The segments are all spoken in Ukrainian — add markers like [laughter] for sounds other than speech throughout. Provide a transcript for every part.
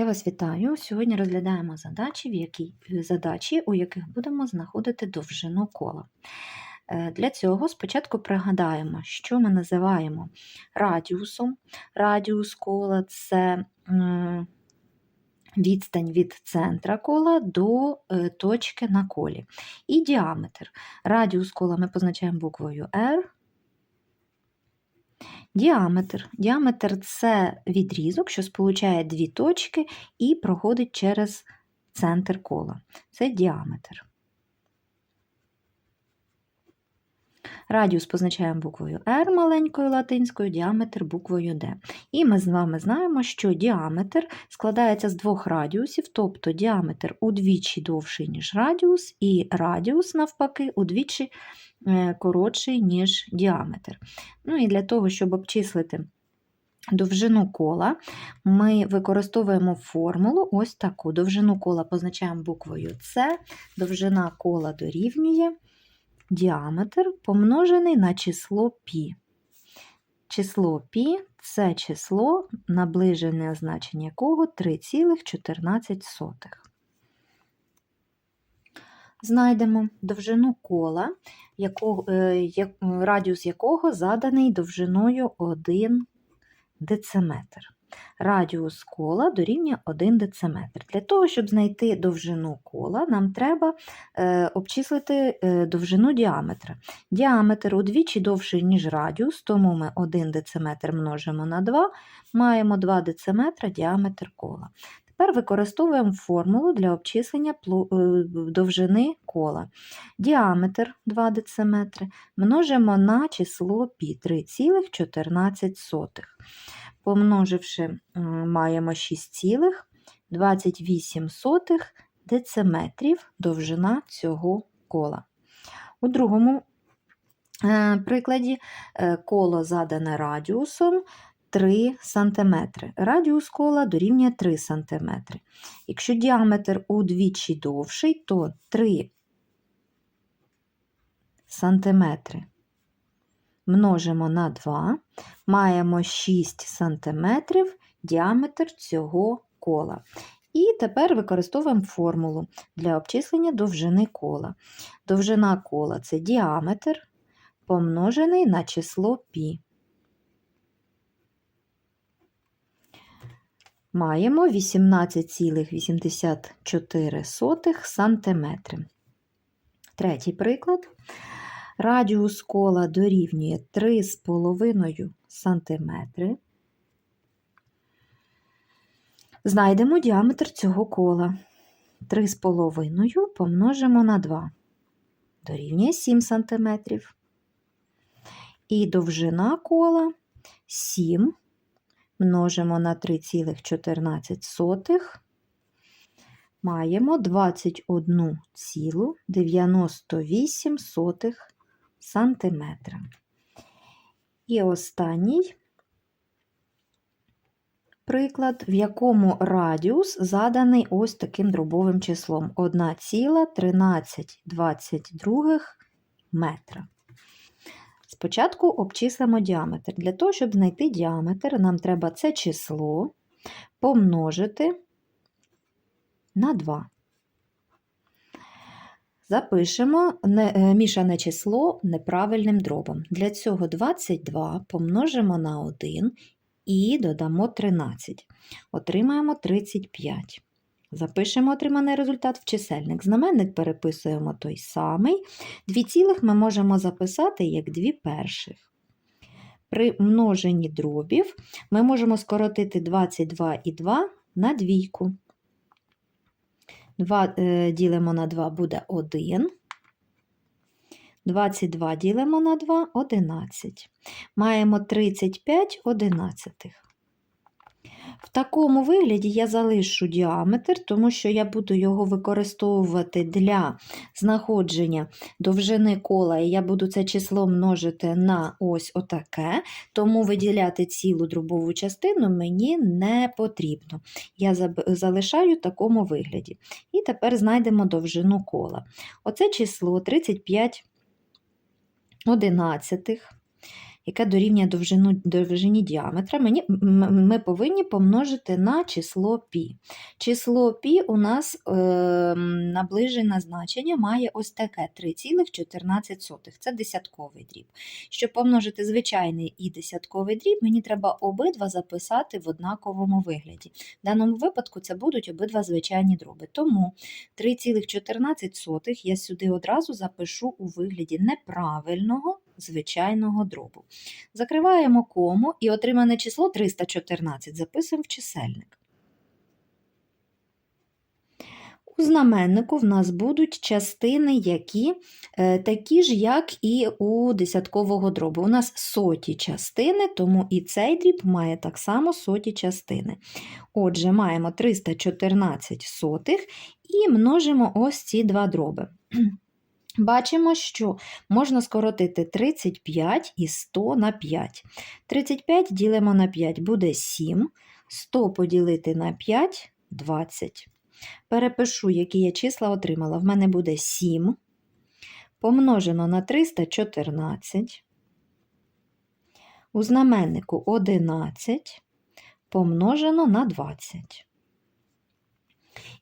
Я вас вітаю. Сьогодні розглядаємо задачі, в які, задачі, у яких будемо знаходити довжину кола. Е, Для цього спочатку пригадаємо, що ми називаємо радіусом. Радіус кола це відстань від центра кола до е, точки на колі. І діаметр. Радіус кола ми позначаємо буквою R. Діаметр. Діаметр це відрізок, що сполучає дві точки і проходить через центр кола. Це діаметр. Радіус позначаємо буквою R маленькою латинською, діаметр буквою D. І ми з вами знаємо, що діаметр складається з двох радіусів, тобто діаметр удвічі довший, ніж радіус, і радіус, навпаки, удвічі е, коротший, ніж діаметр. Ну і для того, щоб обчислити довжину кола, ми використовуємо формулу ось таку. Довжину кола позначаємо буквою С, довжина кола дорівнює діаметр помножений на число π. Число π це число, наближене значення якого 3,14. Знайдемо довжину кола, е, радіус якого заданий довжиною 1 дециметр. Радіус кола дорівнює 1 дециметр. Для того, щоб знайти довжину кола, нам треба е, обчислити е, довжину діаметра. Діаметр удвічі довший, ніж радіус, тому ми 1 дециметр множимо на 2, маємо 2 дециметра діаметр кола. Тепер використовуємо формулу для обчислення е, довжини кола. Діаметр 2 дециметри множимо на число π 3,14. Помноживши, маємо 6,28 дециметрів довжина цього кола. У другому е, прикладі е, коло задане радіусом 3 см. Радіус кола дорівнює 3 см. Якщо діаметр удвічі довший, то 3 см множимо на 2, маємо 6 см діаметр цього кола. І тепер використовуємо формулу для обчислення довжини кола. Довжина кола це діаметр помножений на число π. Маємо 18,84 см. Третій приклад. Радіус кола дорівнює 3,5 см. Знайдемо діаметр цього кола. 3,5 помножимо на 2. Дорівнює 7 см. І довжина кола 7 множимо на 3,14. Маємо 21,98 сантиметра. І останній приклад, в якому радіус заданий ось таким дробовим числом 1,1322 метра. Спочатку обчислимо діаметр. Для того, щоб знайти діаметр, нам треба це число помножити на 2. Запишемо е, мішане число неправильним дробом. Для цього 22 помножимо на 1 і додамо 13. Отримаємо 35. Запишемо отриманий результат в чисельник. Знаменник переписуємо той самий. Дві цілих ми можемо записати як дві перших. При множенні дробів ми можемо скоротити 22 і 2 на двійку. 2 е, ділимо на 2 буде 1. 22 ділимо на 2 11. Маємо 35 одинадцятих. В такому вигляді я залишу діаметр, тому що я буду його використовувати для знаходження довжини кола, і я буду це число множити на ось отаке, тому виділяти цілу дробову частину мені не потрібно. Я залишаю в такому вигляді. І тепер знайдемо довжину кола. Оце число 35 одинадцятих. Яке дорівнює довжину, довжині діаметра, мені, ми повинні помножити на число π. Число π у нас е, наближене значення має ось таке 3,14. Це десятковий дріб. Щоб помножити звичайний і десятковий дріб, мені треба обидва записати в однаковому вигляді. В даному випадку це будуть обидва звичайні дроби. Тому 3,14 я сюди одразу запишу у вигляді неправильного звичайного дробу. Закриваємо кому і отримане число 314 записуємо в чисельник. У знаменнику в нас будуть частини, які е, такі ж, як і у десяткового дробу. У нас соті частини, тому і цей дріб має так само соті частини. Отже, маємо 314 сотих і множимо ось ці два дроби. Бачимо, що можна скоротити 35 і 100 на 5. 35 ділимо на 5 буде 7, 100 поділити на 5 – 20. Перепишу, які я числа отримала. В мене буде 7 помножено на 314. У знаменнику 11 помножено на 20.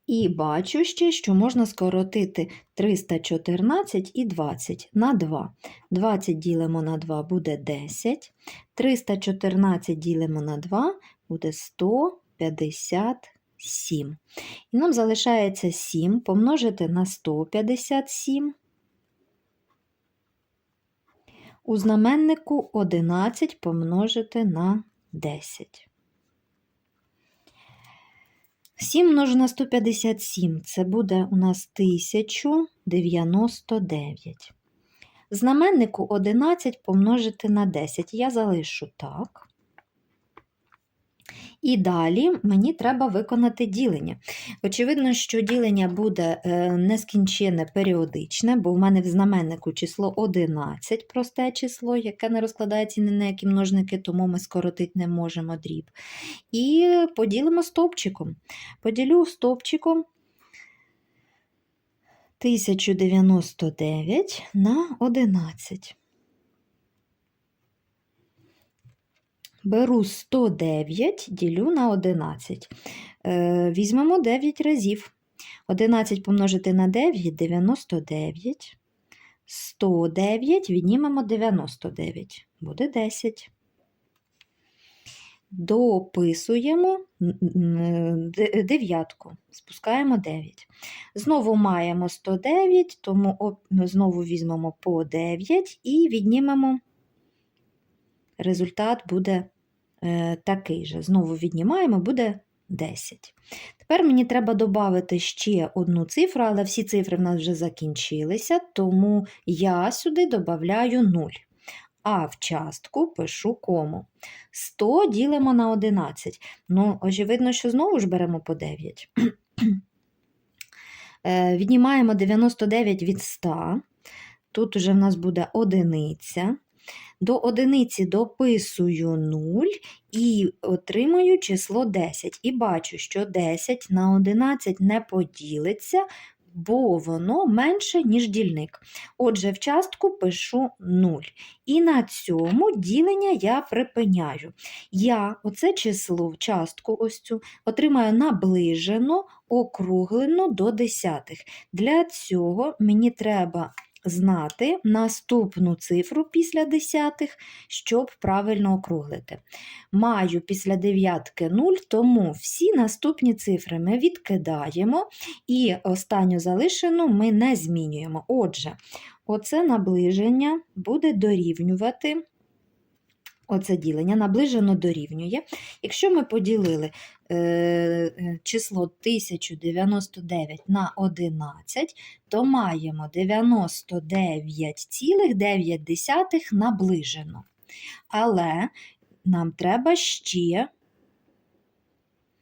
І бачу ще, що можна скоротити 314 і 20 на 2. 20 ділимо на 2 буде 10. 314 ділимо на 2 буде 157. І нам залишається 7 помножити на 157. У знаменнику 11 помножити на 10. 7 множу на 157 це буде у нас 1099. Знаменнику 11 помножити на 10 я залишу так. І далі мені треба виконати ділення. Очевидно, що ділення буде е, нескінченне періодичне, бо в мене в знаменнику число 11, просте число, яке не розкладається ні на які множники, тому ми скоротити не можемо дріб. І поділимо стовпчиком. Поділю стовпчиком 1099 на 11. Беру 109, ділю на 11. Е, Візьмемо 9 разів. 11 помножити на 9 – 99. 109 віднімемо 99. Буде 10. Дописуємо дев'ятку, спускаємо 9. Знову маємо 109, тому знову візьмемо по 9 і віднімемо результат буде такий же. Знову віднімаємо, буде 10. Тепер мені треба додати ще одну цифру, але всі цифри в нас вже закінчилися, тому я сюди додаю 0. А в частку пишу кому. 100 ділимо на 11. Ну, очевидно, що знову ж беремо по 9. [clears throat] Е, Віднімаємо 99 від 100. Тут уже в нас буде одиниця. До одиниці дописую 0 і отримую число 10. І бачу, що 10 на 11 не поділиться, бо воно менше, ніж дільник. Отже, в частку пишу 0. І на цьому ділення я припиняю. Я оце число в частку ось цю отримаю наближено, округлено до десятих. Для цього мені треба знати наступну цифру після десятих, щоб правильно округлити. Маю після дев'ятки 0, тому всі наступні цифри ми відкидаємо і останню залишену ми не змінюємо. Отже, оце наближення буде дорівнювати. Оце ділення наближено дорівнює. Якщо ми поділили е, е, число 1099 на 11, то маємо 99,9 наближено. Але нам треба ще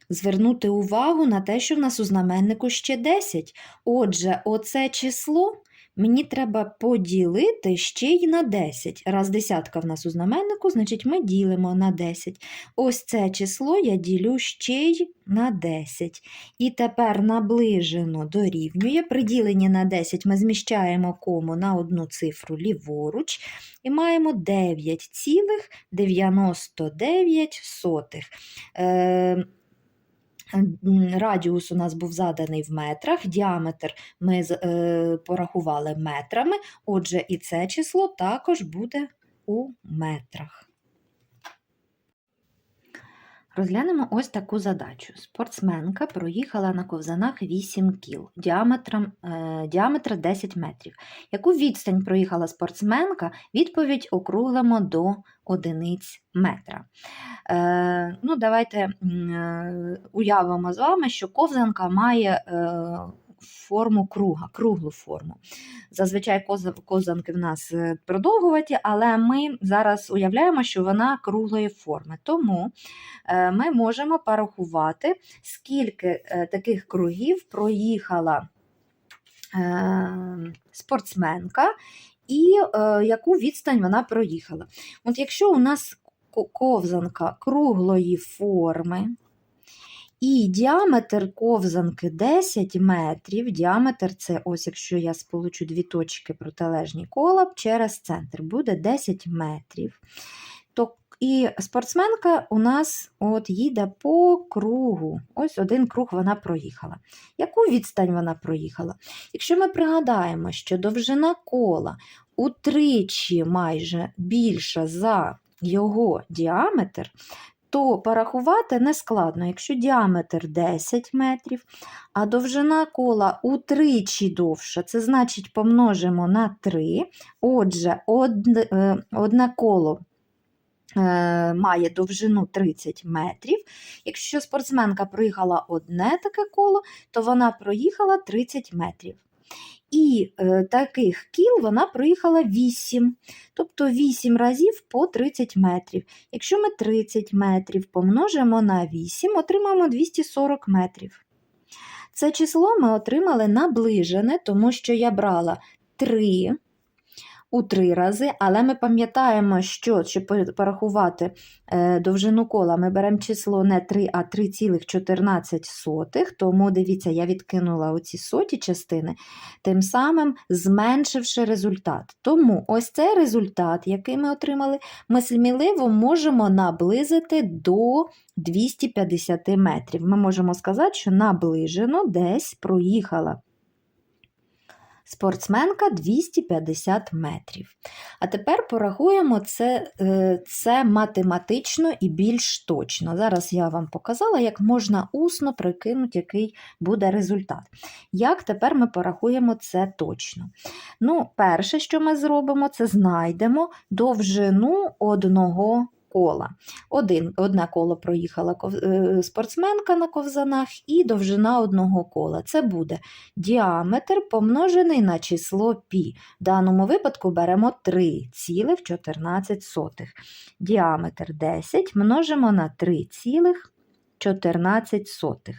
звернути увагу на те, що в нас у знаменнику ще 10. Отже, оце число мені треба поділити ще й на 10. Раз десятка в нас у знаменнику, значить ми ділимо на 10. Ось це число я ділю ще й на 10. І тепер наближено дорівнює. При діленні на 10 ми зміщаємо кому на одну цифру ліворуч і маємо 9,99. Е, Радіус у нас був заданий в метрах, діаметр ми е, порахували метрами, отже, і це число також буде у метрах. Розглянемо ось таку задачу. Спортсменка проїхала на ковзанах 8 кіл, діаметром, е, діаметра 10 метрів. Яку відстань проїхала спортсменка? Відповідь округлимо до одиниць метра. Е, ну, давайте е, уявимо з вами, що ковзанка має е, форму круга, круглу форму. Зазвичай коз- ковзанки в нас е, продовгуваті, але ми зараз уявляємо, що вона круглої форми. Тому е, ми можемо порахувати, скільки е, таких кругів проїхала спортсменка і яку відстань вона проїхала. От якщо у нас ко- ковзанка круглої форми, і діаметр ковзанки 10 метрів. Діаметр це ось, якщо я сполучу дві точки протилежні кола через центр, буде 10 метрів. То і спортсменка у нас от їде по кругу. Ось один круг вона проїхала. Яку відстань вона проїхала? Якщо ми пригадаємо, що довжина кола утричі майже більша за його діаметр, то порахувати нескладно. Якщо діаметр 10 метрів, а довжина кола утричі довша, це значить помножимо на 3. Отже, одне, е, одне коло е, має довжину 30 метрів. Якщо спортсменка проїхала одне таке коло, то вона проїхала 30 метрів. І е, таких кіл вона проїхала 8, тобто 8 разів по 30 метрів. Якщо ми 30 метрів помножимо на 8, отримаємо 240 метрів. Це число ми отримали наближене, тому що я брала 3 у 3 рази, але ми пам'ятаємо, що щоб порахувати е, довжину кола, ми беремо число не 3, а 3,14, тому дивіться, я відкинула оці соті частини, тим самим зменшивши результат. Тому ось цей результат, який ми отримали, ми сміливо можемо наблизити до 250 метрів. Ми можемо сказати, що наближено десь проїхала спортсменка 250 метрів. А тепер порахуємо це, е, це математично і більш точно. Зараз я вам показала, як можна усно прикинути, який буде результат. Як тепер ми порахуємо це точно? Ну, перше, що ми зробимо, це знайдемо довжину одного кола. Один, одне коло проїхала е, спортсменка на ковзанах і довжина одного кола. Це буде діаметр помножений на число пі. В даному випадку беремо 3,14. Діаметр 10 множимо на 3,14.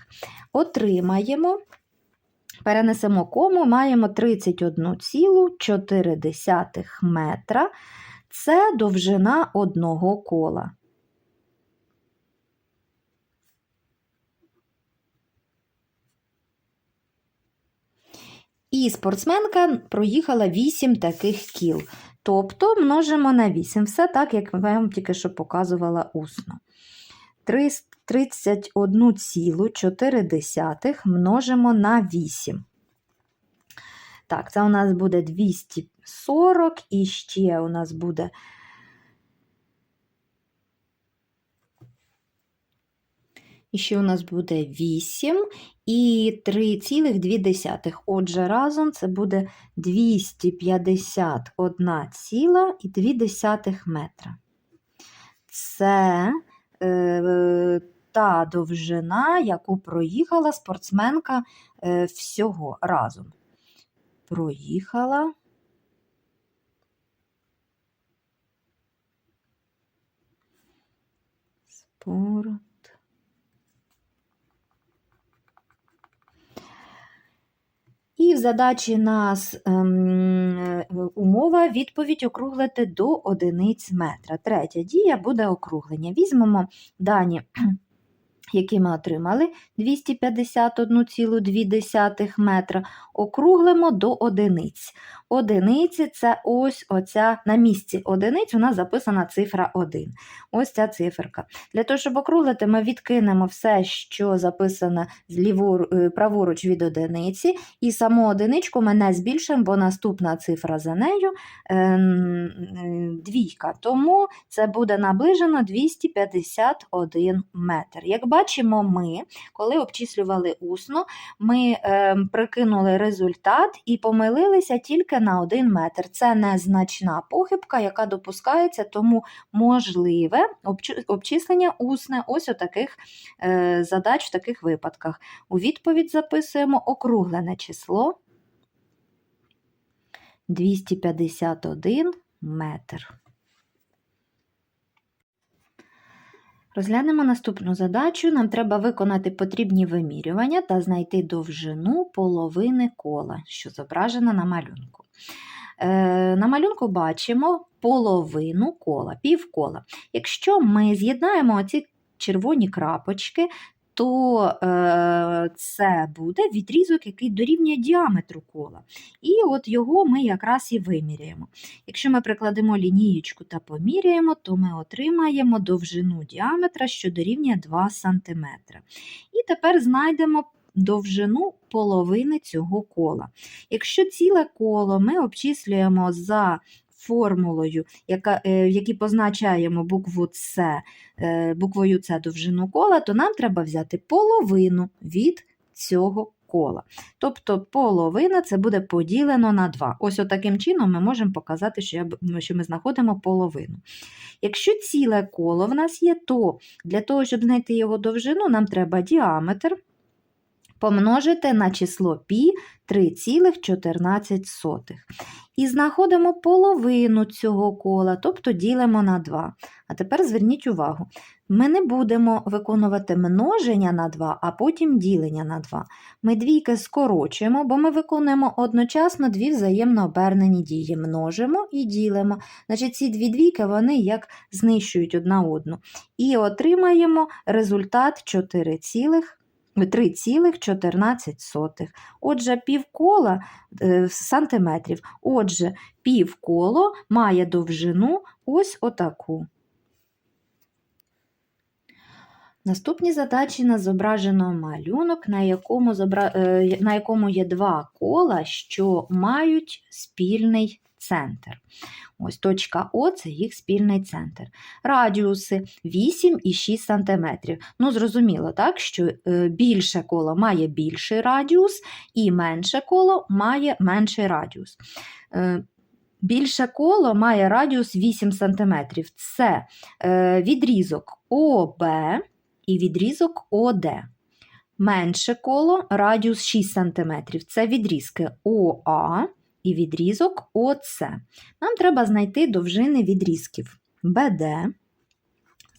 Отримаємо, перенесемо кому, маємо 31,4 метра. Це довжина одного кола. І спортсменка проїхала 8 таких кіл. Тобто множимо на 8. Все так, як я вам тільки що показувала усно. 31,4 множимо на 8. Так, це у нас буде 240 і ще у нас буде. І ще у нас буде 8 і 3,2. Отже, разом це буде 251,2 метра. Це е, та довжина, яку проїхала спортсменка е, всього разом. Проїхала. Спорт. І в задачі нас ем, умова відповідь округлити до одиниць метра. Третя дія буде округлення. Візьмемо дані, які ми отримали 251,2 метра, округлимо до одиниць. Одиниці це ось оця на місці одиниць у нас записана цифра 1. Ось ця циферка. Для того, щоб округлити, ми відкинемо все, що записано е, праворуч від одиниці, і саму одиничку ми не збільшимо, бо наступна цифра за нею ем, двійка. Тому це буде наближено 251 метр. Як бачимо, ми, коли обчислювали усно, ми ем, прикинули результат і помилилися тільки на 1 метр. Це незначна похибка, яка допускається, тому можливе обчислення усне ось у таких е, задач в таких випадках. У відповідь записуємо округлене число 251 метр. Розглянемо наступну задачу. Нам треба виконати потрібні вимірювання та знайти довжину половини кола, що зображено на малюнку. Е, на малюнку бачимо половину кола, півкола. Якщо ми з'єднаємо оці червоні крапочки, то е, це буде відрізок, який дорівнює діаметру кола. І от його ми якраз і виміряємо. Якщо ми прикладемо лінієчку та поміряємо, то ми отримаємо довжину діаметра, що дорівнює 2 см. І тепер знайдемо довжину половини цього кола. Якщо ціле коло ми обчислюємо за формулою, яка, е, в якій позначаємо букву С, е, буквою С довжину кола, то нам треба взяти половину від цього кола. Тобто половина це буде поділено на 2. Ось таким чином ми можемо показати, ну, що ми знаходимо половину. Якщо ціле коло в нас є, то для того, щоб знайти його довжину, нам треба діаметр помножити на число пі 3,14. І знаходимо половину цього кола, тобто ділимо на 2. А тепер зверніть увагу, ми не будемо виконувати множення на 2, а потім ділення на 2. Ми двійки скорочуємо, бо ми виконуємо одночасно дві взаємно обернені дії. Множимо і ділимо. Значить, ці дві двійки вони як знищують одна одну. І отримаємо результат 4 цілих 3,14. Отже, півкола е, сантиметрів. Отже, півколо має довжину ось отаку. Наступні задачі нас зображено малюнок, на якому, зобра... е, на якому є два кола, що мають спільний центр. Ось точка О це їх спільний центр. Радіуси 8 і 6 см. Ну, зрозуміло, так, що е, більше коло має більший радіус, і менше коло має менший радіус. Е, Більше коло має радіус 8 см. Це е, відрізок ОБ і відрізок ОД. Менше коло радіус 6 см. Це відрізки ОА і відрізок ОЦ. Нам треба знайти довжини відрізків БД.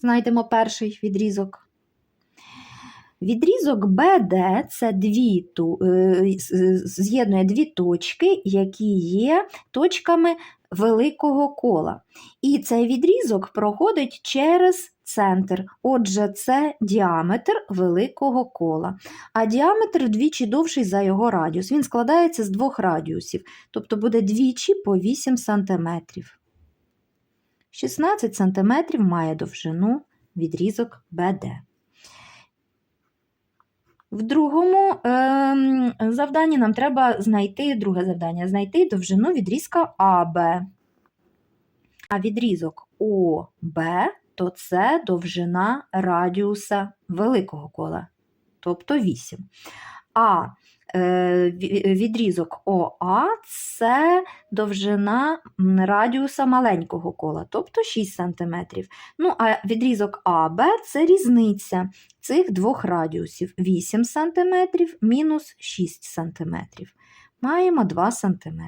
Знайдемо перший відрізок. Відрізок БД це дві, е, з'єднує дві точки, які є точками великого кола. І цей відрізок проходить через центр. Отже, це діаметр великого кола. А діаметр вдвічі довший за його радіус. Він складається з двох радіусів, тобто буде двічі по 8 см. 16 см має довжину відрізок БД. В другому е завданні нам треба знайти друге завдання знайти довжину відрізка АБ. А відрізок ОБ то це довжина радіуса великого кола, тобто 8. А відрізок ОА це довжина радіуса маленького кола, тобто 6 см. Ну, а відрізок АБ це різниця цих двох радіусів 8 см мінус 6 см. Маємо 2 см.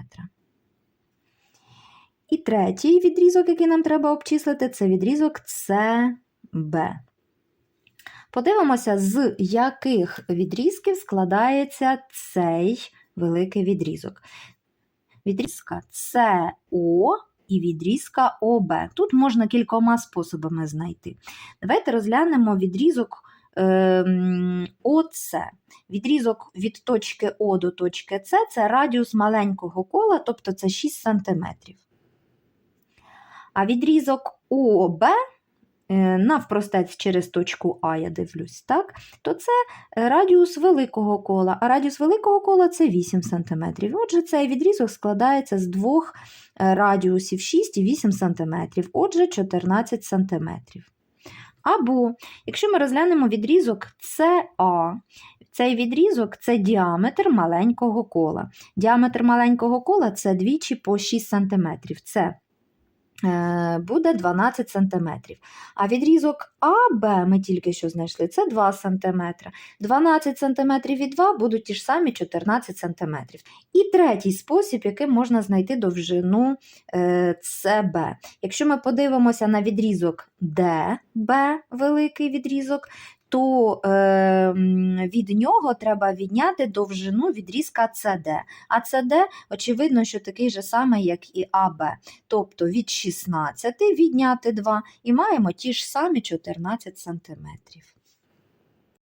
І третій відрізок, який нам треба обчислити, це відрізок CB. Подивимося, з яких відрізків складається цей великий відрізок. відрізка СО і відрізка ОБ. Тут можна кількома способами знайти. Давайте розглянемо відрізок ем, ОС. Відрізок від точки О до точки С це радіус маленького кола, тобто це 6 см. А відрізок ОБ е, навпростець через точку А, я дивлюсь, так? то це е, радіус великого кола, а радіус великого кола це 8 см. Отже, цей відрізок складається з двох е, радіусів 6 і 8 см, отже, 14 см. Або, якщо ми розглянемо відрізок СА, цей відрізок це діаметр маленького кола. Діаметр маленького кола це двічі по 6 см. Це е, буде 12 см. А відрізок АБ ми тільки що знайшли, це 2 см. 12 см від 2 будуть ті ж самі 14 см. І третій спосіб, яким можна знайти довжину е, СБ. Якщо ми подивимося на відрізок ДБ, великий відрізок, то е, від нього треба відняти довжину відрізка СД. А СД, очевидно, що такий же самий, як і АБ. Тобто від 16 відняти 2 і маємо ті ж самі 14 см.